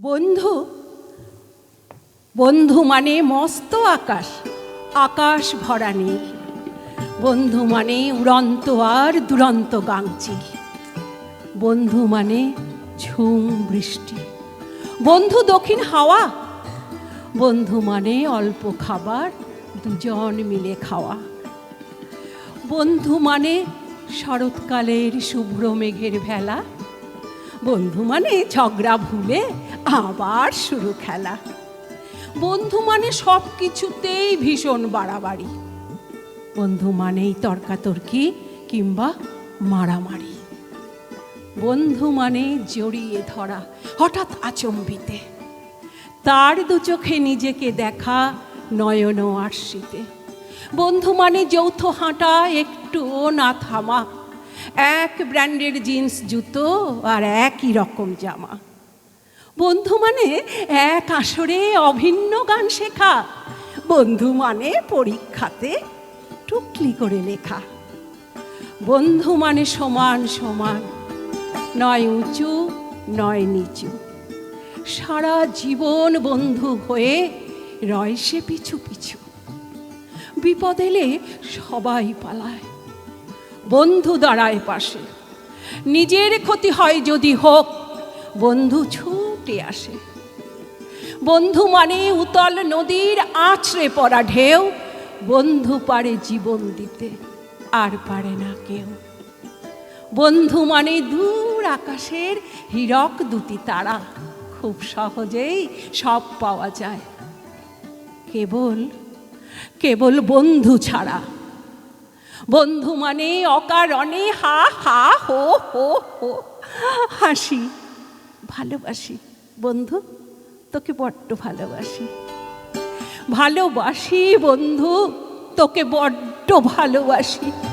বন্ধু বন্ধু মানে মস্ত আকাশ আকাশ ভরা নীল। বন্ধু মানে উড়ন্ত আর দুরন্ত গাংচি। বন্ধু মানে ঝুম বৃষ্টি। বন্ধু দক্ষিণ হাওয়া, বন্ধু মানে অল্প খাবার, দুজন মিলে খাওয়া। বন্ধু মানে শরৎকালের শুভ্র মেঘের ভেলা বন্ধু মানে ঝগড়া ভুলে আবার শুরু খেলা। বন্ধু মানে সব কিছুতেই ভীষণ বাড়াবাড়ি। বন্ধু মানেই তর্কাতর্কি কিংবা মারামারি। বন্ধু মানে জড়িয়ে ধরা, হঠাৎ আচম্বিতে। তার দু চোখে নিজেকে দেখা নয়ন আরশিতে বন্ধু মানে যৌথ হাঁটা, একটুও না থামা এক ব্র্যান্ডের জিন্স, জুতো আর একই রকম জামা। বন্ধু মানে এক আসরে অভিন্ন গান শেখা। বন্ধু মানে পরীক্ষাতে টুকলি করে লেখা। বন্ধু মানে সমান সমান, নয় উঁচু, নয় নিচু। সারা জীবন বন্ধু হয়ে রয় পিছু পিছু। বিপদ এলে সবাই পালায়। বন্ধু দাঁড়ায় পাশে। নিজের ক্ষতি হয় যদি হোক, বন্ধু ছুটে আসে। বন্ধু মানে উতল নদীর আছড়ে পড়া ঢেউ, বন্ধু পারে জীবন দিতে আর পারে না কেউ। বন্ধু মানে দূর আকাশের হীরক দুটি তারা, খুব সহজেই সব পাওয়া যায়। কেবল কেবল বন্ধু ছাড়া বন্ধু মানে অকারণে হা হা, হো হো হো। হাসি, ভালোবাসি। বন্ধু, তোকে বড্ড ভালোবাসি। ভালোবাসি বন্ধু, তোকে বড্ড ভালোবাসি।